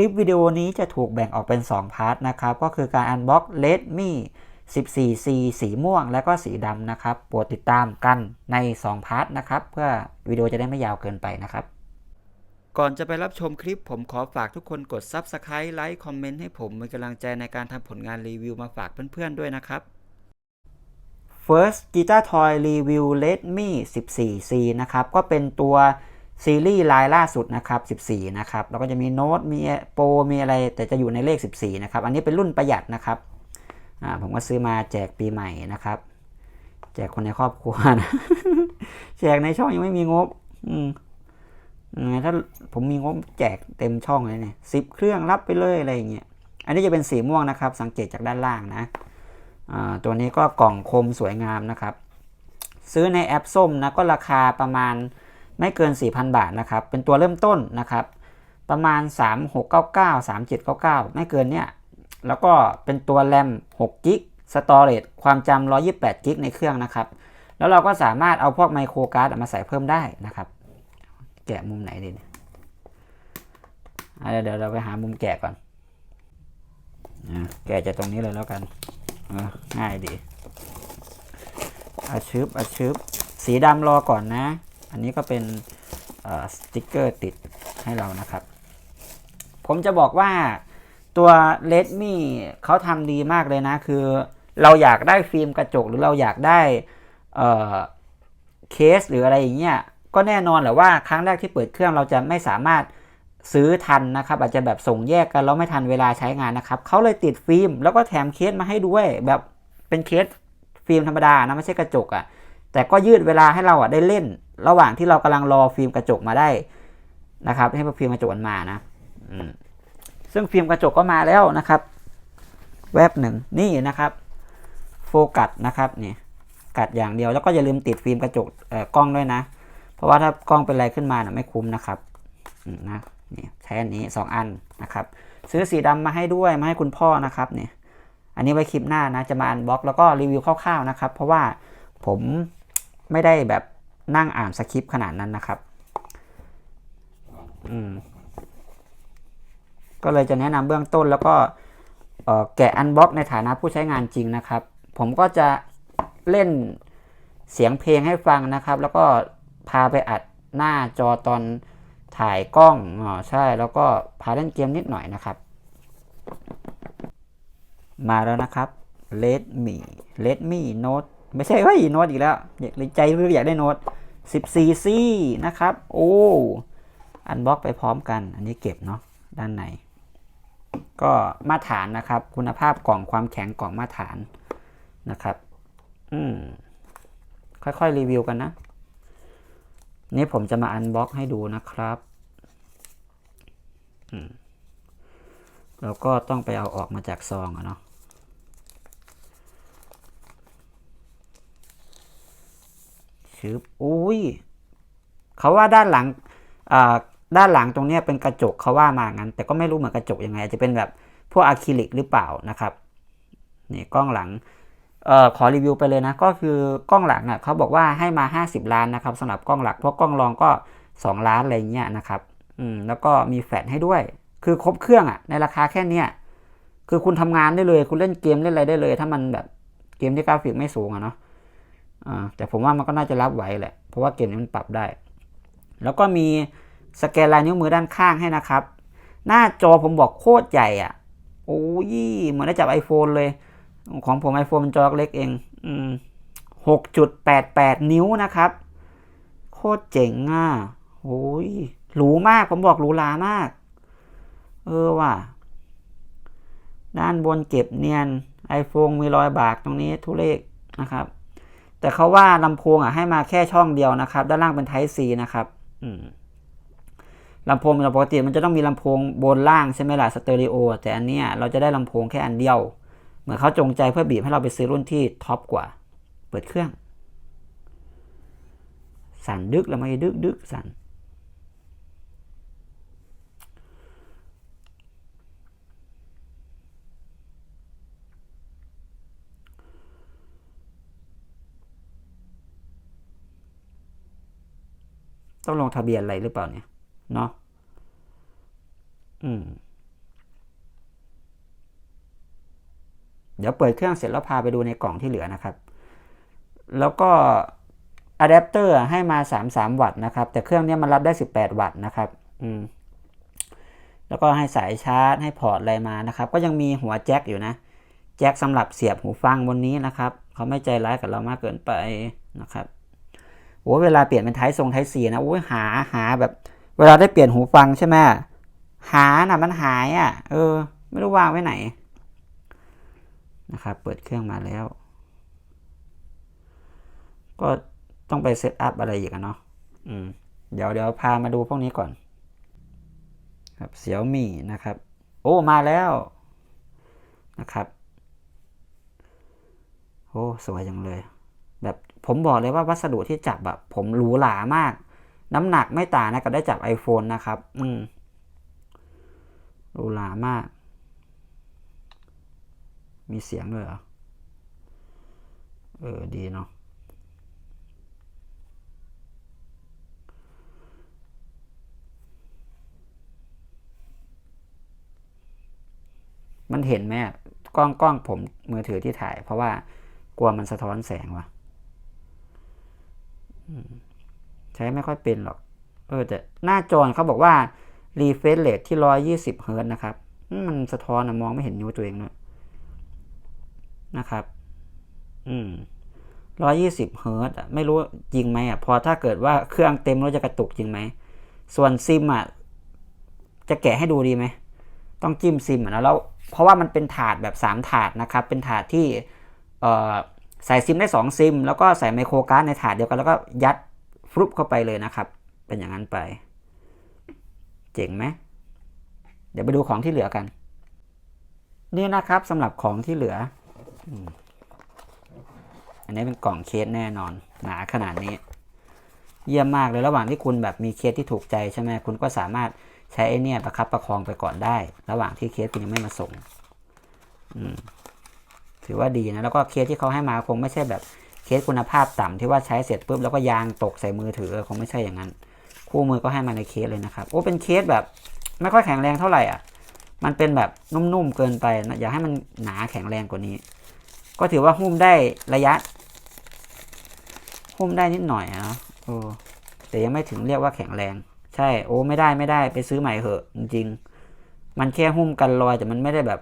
ลิปวิดีโอนี้จะถูกแบ่งออกเป็น 2 พาร์ทนะครับ ก็คือการอันบ็อก Redmi 14C สีม่วงและก็สีดำนะครับ โปรดติดตามกันใน 2 พาร์ทนะครับ เพื่อวิดีโอจะได้ไม่ยาวเกินไปนะครับ ก่อนจะไปรับชมคลิปผมขอฝากทุกคนกด Subscribe ไลค์คอมเมนต์ให้ผมเป็นกำลังใจในการทำผลงานรีวิวมาฝากเพื่อนๆด้วยนะครับ First Guitar Toy Review Redmi 14C นะครับ ก็เป็นตัว ซีรีส์ลายล่าสุดนะครับ14นะครับแล้วก็จะมีโน้ตมีโปรมีอะไร แต่จะอยู่ในเลข 14นะครับอันนี้เป็นรุ่นประหยัดนะครับผมก็ซื้อมาแจกปีใหม่นะครับ แจกคนในครอบครัวนะแจกในช่องยังไม่มีงบ อืมอืมถ้าผมมีงบแจกเต็มช่องเลยเนี่ยสิบเครื่องรับไปเลยอะไรอย่างเงี้ยอันนี้จะเป็นสีม่วงนะครับ สังเกตจากด้านล่างนะอ่าตัวนี้ก็กล่องคมสวยงามนะครับ ซื้อในแอปส้มนะก็ราคาประมาณ ไม่เกิน 4,000 บาทนะครับ เป็นตัวเริ่มต้นนะครับ ประมาณ 3699 3799 ไม่เกินเนี่ย แล้วก็เป็นตัวแรม6กิกสตอเรจความจำ128กิกในเครื่องนะครับ แล้วเราก็สามารถเอาพวกไมโครการ์ดมาใส่เพิ่มได้นะครับ แกะมุมไหนดีเนี่ยเดี๋ยวเดี๋ยวเราไปหามุมแกะก่อนอะแกะจากตรงนี้เลยแล้วกัน ง่ายดีอาชึบอาชึบสีดำรอก่อนนะ อันนี้ก็เป็นสติกเกอร์ติดให้เรานะครับ ผมจะบอกว่าตัว Redmi เขาทำดีมากเลยนะ คือเราอยากได้ฟิล์มกระจกหรือเราอยากได้เอ่อเคสหรืออะไรอย่างเงี้ยก็แน่นอนแหละว่าครั้งแรกที่เปิดเครื่องเราจะไม่สามารถซื้อทันนะครับ อาจจะแบบส่งแยกกันแล้วไม่ทันเวลาใช้งานนะครับเขาเลยติดฟิล์มแล้วก็แถมเคสมาให้ด้วย แบบเป็นเคสฟิล์มธรรมดานะไม่ใช่กระจกอะ่ะแต่ก็ยืดเวลาให้เราอะได้เล่น ระหว่างที่เรากำลังรอฟิล์มกระจกมาได้นะครับ ให้ฟิล์มกระจกมันมานะซึ่งฟิล์มกระจกก็มาแล้วนะครับ แวบหนึ่งนี่นะครับโฟกัสนะครับนี่กัดอย่างเดียวแล้วก็อย่าลืมติดฟิล์มกระจกเอ่อกล้องด้วยนะ เพราะว่าถ้ากล้องเป็นอะไรขึ้นมาน่ะไม่คุ้มนะครับนะนี่ใช้อันนี้สองอันนะครับ ซื้อสีดำมาให้ด้วยมาให้คุณพ่อนะครับเนี่ยอันนี้ไว้คลิปหน้านะจะมาอันบ็อกแล้วก็รีวิวคร่าวๆนะครับ เพราะว่าผมไม่ได้แบบ นั่งอ่านสคริปต์ขนาดนั้นนะครับ อืม ก็เลยจะแนะนำเบื้องต้นแล้วก็แกะอันบ็อกในฐานะผู้ใช้งานจริงนะครับ ผมก็จะเล่นเสียงเพลงให้ฟังนะครับ แล้วก็พาไปอัดหน้าจอตอนถ่ายกล้องอ๋อใช่ แล้วก็พาเล่นเกมนิดหน่อยนะครับ มาแล้วนะครับ Redmi Redmi Note ไม่ใช่เฮ้ยโน้ตอีกแล้วอยากใจรู้อยากได้โน้ต 14C นะครับ โอ้อันบ็อกไปพร้อมกัน อันนี้เก็บเนาะด้านใน ก็มาตรฐานนะครับ คุณภาพกล่องความแข็งกล่องมาตรฐานนะครับ อืมค่อยๆ รีวิวกันนะ นี่ผมจะมาอันบ็อกให้ดูนะครับอืมแล้วก็ต้องไปเอาออกมาจากซองอะเนาะ ชึบอุ้ยเขาว่าด้านหลังด้านหลังตรงนี้เป็นกระจกเขาว่ามางั้น แต่ก็ไม่รู้เหมือนกระจกยังไงอาจจะเป็นแบบพวกอะคริลิกหรือเปล่านะครับนี่กล้องหลังออขอรีวิวไปเลยนะ ก็คือกล้องหลังอะเขาบอกว่าให้มา 50 ล้านนะครับสำหรับกล้องหลักเพราะกล้องรองก็ 2 ล้านอะไรเงี้ยนะครับอืมแล้วก็มีแฟลชให้ด้วย คือครบเครื่องอะในราคาแค่เนี้ยคือคุณทำงานได้เลย คุณเล่นเกมเล่นอะไรได้เลย ถ้ามันแบบเกมที่กราฟิกไม่สูงอะเนาะ แต่ผมว่ามันก็น่าจะรับไหวแหละ เพราะว่าเกมนี้มันปรับได้ แล้วก็มีสแกนลายนิ้วมือด้านข้างให้นะครับ หน้าจอผมบอกโคตรใหญ่อะ โอ้ยเหมือนได้จับ iPhone เลย ของผม iPhone มันจอเล็กเองหกจุดแปดแปดนิ้วนะครับ โคตรเจ๋งอะโอ้ยหรูมากผมบอกหรูหรามาก เออว่ะด้านบนเก็บเนียน iPhone มีรอยบากตรงนี้ทุเลขนะครับ แต่เขาว่าลำโพงอะให้มาแค่ช่องเดียวนะครับ ด้านล่างเป็น Type C นะครับอืมลำโพงปกติมันจะต้องมีลำโพงบนล่างใช่ไหมล่ะสเตอริโอแต่อันเนี้ยเราจะได้ลำโพงแค่อันเดียว เหมือนเขาจงใจเพื่อบีบให้เราไปซื้อรุ่นที่ท็อปกว่า เปิดเครื่อง สั่นดึกแล้วไม่ดึกดึกสั่น ต้องลงทะเบียนอะไรหรือเปล่าเนี่ย เนาะอืม เดี๋ยวเปิดเครื่องเสร็จแล้วพาไปดูในกล่องที่เหลือนะครับ แล้วก็อะแดปเตอร์ให้มา 33 วัตต์นะครับ แต่เครื่องนี้มันรับได้ 18 วัตต์นะครับ อืม แล้วก็ให้สายชาร์จ ให้พอร์ตอะไรมานะครับ ก็ยังมีหัวแจ็คอยู่นะ แจ็คสำหรับเสียบหูฟังบนนี้นะครับ เขาไม่ใจร้ายกับเรามากเกินไปนะครับ โอ้เวลาเปลี่ยนเป็นไทป์ทรงไทป์สียนะโอ้ยหาหาแบบ เวลาได้เปลี่ยนหูฟังใช่ไหมหาน่ะมันหายอะ เออ ไม่รู้วางไว้ไหนนะครับ เปิดเครื่องมาแล้ว ก็ต้องไปเซตอัพอะไรอีกอะเนาะอืม เดี๋ยวเดี๋ยวพามาดูพวกนี้ก่อน ครับเสี่ยวมี่นะครับ โอ้มาแล้วนะครับ โอ้ สวยจังเลย ผมบอกเลยว่าวัสดุที่จับแบบผมหรูหรามาก น้ำหนักไม่ต่างนะกับได้จับ iPhone นะครับ อืมหรูหรามาก มีเสียงด้วยเหรอ เออ ดีเนาะมันเห็นไหมกล้องกล้องผมมือถือที่ถ่าย เพราะว่ากลัวมันสะท้อนแสงว่ะ ใช้ไม่ค่อยเป็นหรอก เออแต่หน้าจอเขาบอกว่า refresh rate ที่ร้อยยี่สิบเฮิร์ตซ์นะครับ มันสะท้อนนะมองไม่เห็นนิ้วตัวเองด้วยนะครับ อืมร้อยี่สิบเฮิร์ตซ์อะไม่รู้จริงไหมอะ พอถ้าเกิดว่าเครื่องเต็มแล้วจะกระตุกจริงไหม ส่วนซิมอะ จะแกะให้ดูดีไหม ต้องจิ้มซิมอะนะแล้ว เพราะว่ามันเป็นถาดแบบ3ถาดนะครับ เป็นถาดที่ เอ่อ ใส่ซิมได้ 2 ซิม แล้วก็ใส่ไมโครการ์ดในถาดเดียวกัน แล้วก็ยัดฟลุปเข้าไปเลยนะครับ เป็นอย่างนั้นไป เจ๋งไหมเดี๋ยวไปดูของที่เหลือกัน นี่นะครับสำหรับของที่เหลือ อันนี้เป็นกล่องเคสแน่นอน หนาขนาดนี้ เยี่ยมมากเลยระหว่างที่คุณแบบมีเคสที่ถูกใจใช่ไหมคุณก็สามารถใช้ไอเนี่ยประคับประคองไปก่อนได้ ระหว่างที่เคสคุณยังไม่มาส่ง อืม ถือว่าดีนะแล้วก็เคสที่เขาให้มาคงไม่ใช่แบบเคสคุณภาพต่ำที่ว่าใช้เสร็จปุ๊บแล้วก็ยางตกใส่มือถือคงไม่ใช่อย่างนั้น คู่มือก็ให้มาในเคสเลยนะครับโอ้เป็นเคสแบบไม่ค่อยแข็งแรงเท่าไหร่อะมันเป็นแบบนุ่มๆเกินไปนะอยากให้มันหนาแข็งแรงกว่านี้ ก็ถือว่าหุ้มได้ระยะ หุ้มได้นิดหน่อยนะโอ้แต่ยังไม่ถึงเรียกว่าแข็งแรง ใช่ โอ้ไม่ได้ไม่ได้ไปซื้อใหม่เหอะจริง ๆ มันแค่หุ้มกันรอยแต่มันไม่ได้แบบ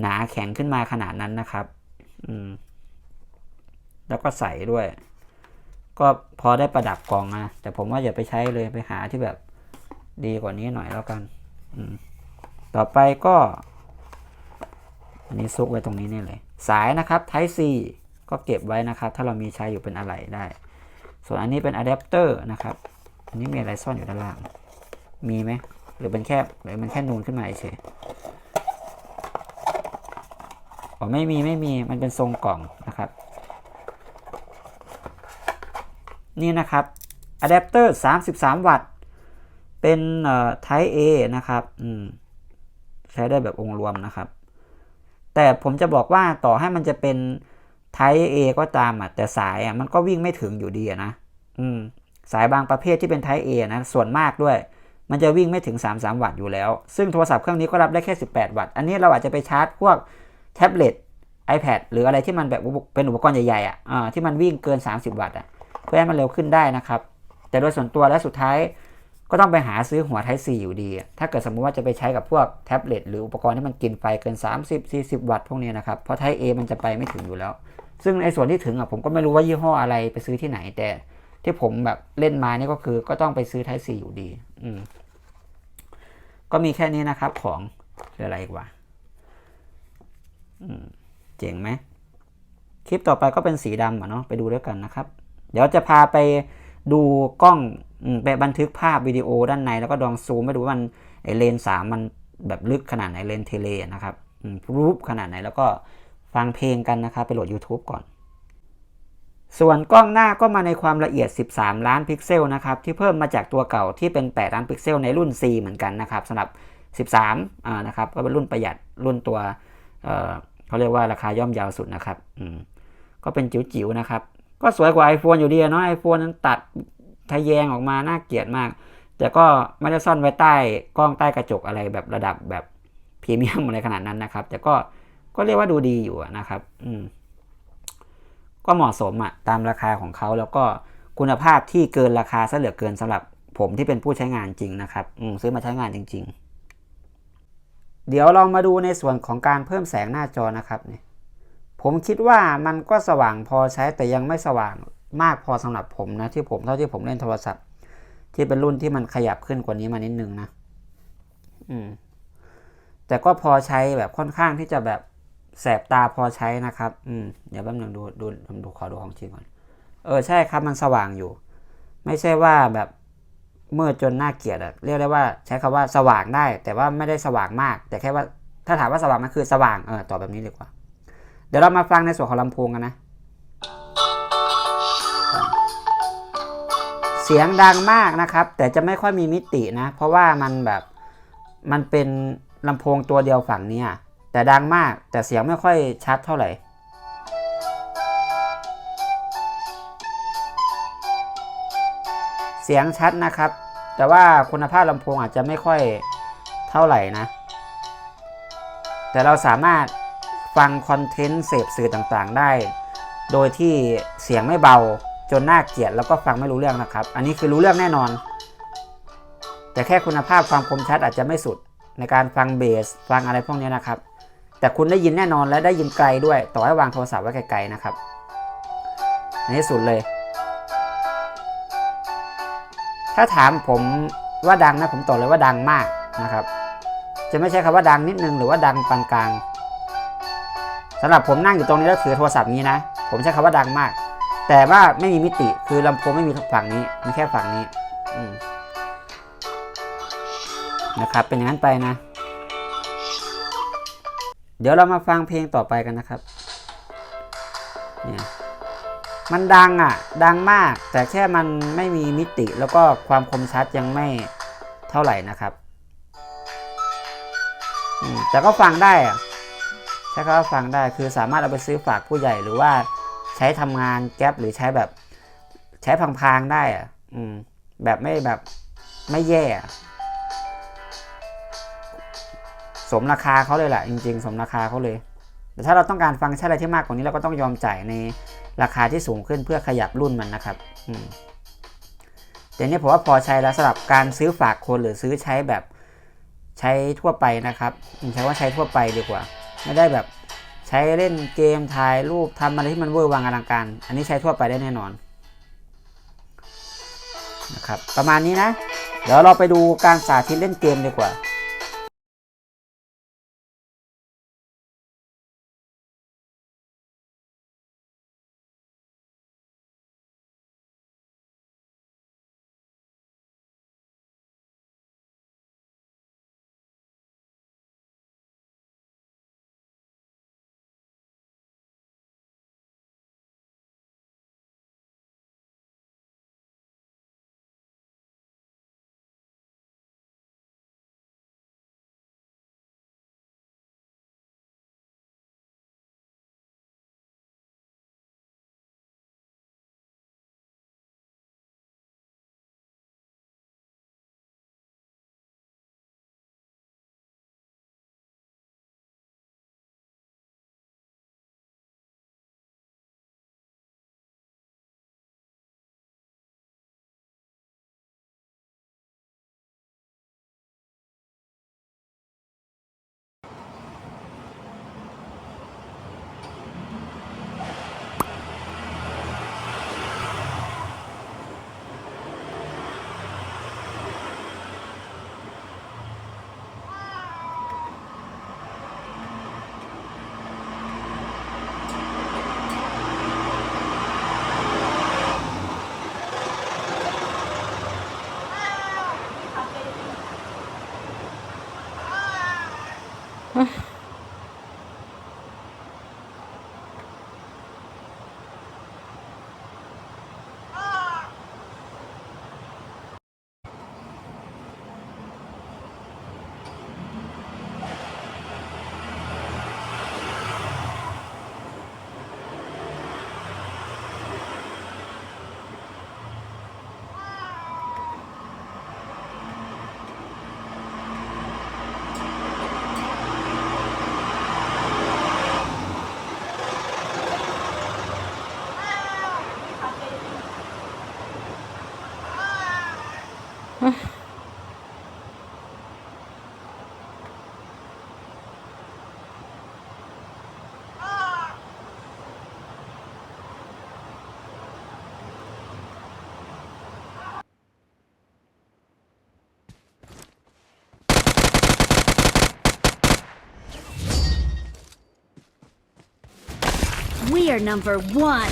หนาแข็งขึ้นมาขนาดนั้นนะครับ อืม แล้วก็ใส่ด้วย ก็พอได้ประดับกล่องนะแต่ผมว่าอย่าไปใช้เลยไปหาที่แบบดีกว่านี้หน่อยแล้วกัน อืม ต่อไปก็ อันนี้ซุกไว้ตรงนี้นี่เลย สายนะครับ Type C ก็เก็บไว้นะครับ ถ้าเรามีใช้อยู่เป็นอะไรได้ ส่วนอันนี้เป็นอะแดปเตอร์นะครับ อันนี้มีอะไรซ่อนอยู่ด้านล่าง มีไหม หรือเป็นแค่หรือมันแค่นูนขึ้นมาเฉย อ๋อไม่มีไม่มีมันเป็นทรงกล่องนะครับ นี่นะครับอะแดปเตอร์ 33 วัตต์ เป็นเอ่อ Type A นะครับอืมใช้ได้แบบองค์รวมนะครับ แต่ผมจะบอกว่าต่อให้มันจะเป็น Type A ก็ตามอะแต่สายอะมันก็วิ่งไม่ถึงอยู่ดีนะอืมสายบางประเภทที่เป็น Type A นะส่วนมากด้วย มันจะวิ่งไม่ถึง 33 วัตต์อยู่แล้ว ซึ่งโทรศัพท์เครื่องนี้ก็รับได้แค่ 18 วัตต์ อันนี้เราอาจจะไปชาร์จพวก แท็บเล็ต iPad หรืออะไรที่มันแบบเป็นอุปกรณ์ใหญ่ๆอะอ่าที่มันวิ่งเกิน 30 วัตต์อะเพื่อให้มันเร็วขึ้นได้นะครับ แต่โดยส่วนตัวและสุดท้ายก็ต้องไปหาซื้อหัว Type C อยู่ดี ถ้าเกิดสมมุติว่าจะไปใช้กับพวกแท็บเล็ตหรืออุปกรณ์ที่มันกินไฟเกิน 30 40 วัตต์พวกนี้นะครับ เพราะ Type A มันจะไปไม่ถึงอยู่แล้ว ซึ่งในส่วนที่ถึงอะผมก็ไม่รู้ว่ายี่ห้ออะไรไปซื้อที่ไหนแต่ ที่ผมแบบเล่นมานี่ก็คือก็ต้องไปซื้อ Type C อยู่ดี อืมก็มีแค่นี้นะครับของหรืออะไรอีกวะ เจ๋งไหมคลิปต่อไปก็เป็นสีดำอะเนาะไปดูด้วยกันนะครับ เดี๋ยวจะพาไปดูกล้องไปบันทึกภาพวิดีโอด้านใน แล้วก็ลองซูมไปดูว่ามันไอเลนสามมันแบบลึกขนาดไหนเลนเทเลนะครับรูปขนาดไหนแล้วก็ฟังเพลงกันนะครับ ไปโหลด YouTube ก่อน ส่วนกล้องหน้าก็มาในความละเอียด 13 ล้านพิกเซลนะครับ ที่เพิ่มมาจากตัวเก่าที่เป็น 8 ล้านพิกเซลในรุ่น C เหมือนกันนะครับสำหรับ 13อ่านะครับก็เป็นรุ่นประหยัดรุ่นตัว เเขาเรียกว่าราคาย่อมยาวสุดนะครับอืมก็เป็นจิ๋วๆนะครับ ก็สวยกว่า iPhone อยู่ดีเนาะ iPhone นั้นตัดทะแยงออกมาน่าเกลียดมาก แต่ก็ไม่ได้ซ่อนไว้ใต้กล้องใต้กระจกอะไรแบบระดับแบบพรีเมียมอะไรขนาดนั้นนะครับ แต่ก็ก็เรียกว่าดูดีอยู่นะครับ อืมก็เหมาะสมอะตามราคาของเขาแล้วก็คุณภาพที่เกินราคาซะเหลือเกินสำหรับผมที่เป็นผู้ใช้งานจริงนะครับ อืมซื้อมาใช้งานจริง ๆ เดี๋ยวเรามาดูในส่วนของการเพิ่มแสงหน้าจอนะครับเนี่ยผมคิดว่ามันก็สว่างพอใช้แต่ยังไม่สว่างมากพอสำหรับผมนะที่ผมเท่าที่ผมเล่นโทรศัพท์ ที่เป็นรุ่นที่มันขยับขึ้นกว่านี้มานิดนึงนะอืมแต่ก็พอใช้แบบค่อนข้างที่จะแบบแสบตาพอใช้นะครับ อืมเดี๋ยวแป๊บนึงดูดูผมดูขอดูของจริงก่อน เออใช่ครับมันสว่างอยู่ ไม่ใช่ว่าแบบ มืดจนน่าเกลียดอะเรียกได้ว่าใช้คำว่าสว่างได้ แต่ว่าไม่ได้สว่างมาก แต่แค่ว่าถ้าถามว่าสว่างมันคือสว่างเออตอบแบบนี้ดีกว่า เดี๋ยวเรามาฟังในส่วนของลำโพงกันนะ เสียงดังมากนะครับ แต่จะไม่ค่อยมีมิตินะ เพราะว่ามันแบบมันเป็นลำโพงตัวเดียวฝั่งนี้แต่ดังมากแต่เสียงไม่ค่อยชัดเท่าไหร่ เสียงชัดนะครับ แต่ว่าคุณภาพลำโพงอาจจะไม่ค่อยเท่าไหร่นะ แต่เราสามารถฟังคอนเทนต์เสพสื่อต่างๆ ได้ โดยที่เสียงไม่เบาจนน่าเกลียดแล้วก็ฟังไม่รู้เรื่องนะครับ อันนี้คือรู้เรื่องแน่นอน แต่แค่คุณภาพความคมชัดอาจจะไม่สุดในการฟังเบสฟังอะไรพวกนี้นะครับ แต่คุณได้ยินแน่นอนและได้ยินไกลด้วย ต่อให้วางโทรศัพท์ไว้ไกลๆนะครับอันนี้สุดเลย ถ้าถามผมว่าดังนะผมตอบเลยว่าดังมากนะครับ จะไม่ใช่คำว่าดังนิดนึงหรือว่าดังปานกลางสำหรับผมนั่งอยู่ตรงนี้แล้วถือโทรศัพท์นี้นะ ผมใช้คำว่าดังมาก แต่ว่าไม่มีมิติคือลำโพงไม่มีฝั่งนี้มีแค่ฝั่งนี้นะครับ เป็นอย่างนั้นไปนะ เดี๋ยวเรามาฟังเพลงต่อไปกันนะครับเนี่ย มันดังอะ ดังมาก แต่แค่มันไม่มีมิติแล้วก็ความคมชัดยังไม่เท่าไหร่นะครับ แต่ก็ฟังได้อะใช้คำว่าฟังได้คือสามารถเอาไปซื้อฝากผู้ใหญ่หรือว่าใช้ทำงานแก๊ปหรือใช้แบบใช้พางๆได้อะอืมแบบไม่แบบไม่แย่ สมราคาเขาเลยแหละจริง ๆ สมราคาเขาเลย แต่ถ้าเราต้องการฟังก์ชันอะไรที่มากกว่านี้เราก็ต้องยอมจ่ายในราคาที่สูงขึ้นเพื่อขยับรุ่นมันนะครับแต่เนี้ผมว่าพอใช้แล้วสำหรับการซื้อฝากคนหรือซื้อใช้แบบใช้ทั่วไปนะครับอืมใช้ว่าใช้ทั่วไปดีกว่า ไม่ได้แบบใช้เล่นเกมถ่ายรูปทำอะไรที่มันเวอร์วังอลังการ อันนี้ใช้ทั่วไปได้แน่นอนนะครับประมาณนี้นะ เดี๋ยวเราไปดูการสาธิตเล่นเกมดีกว่า We are number one.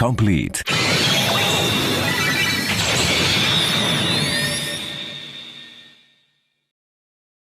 Complete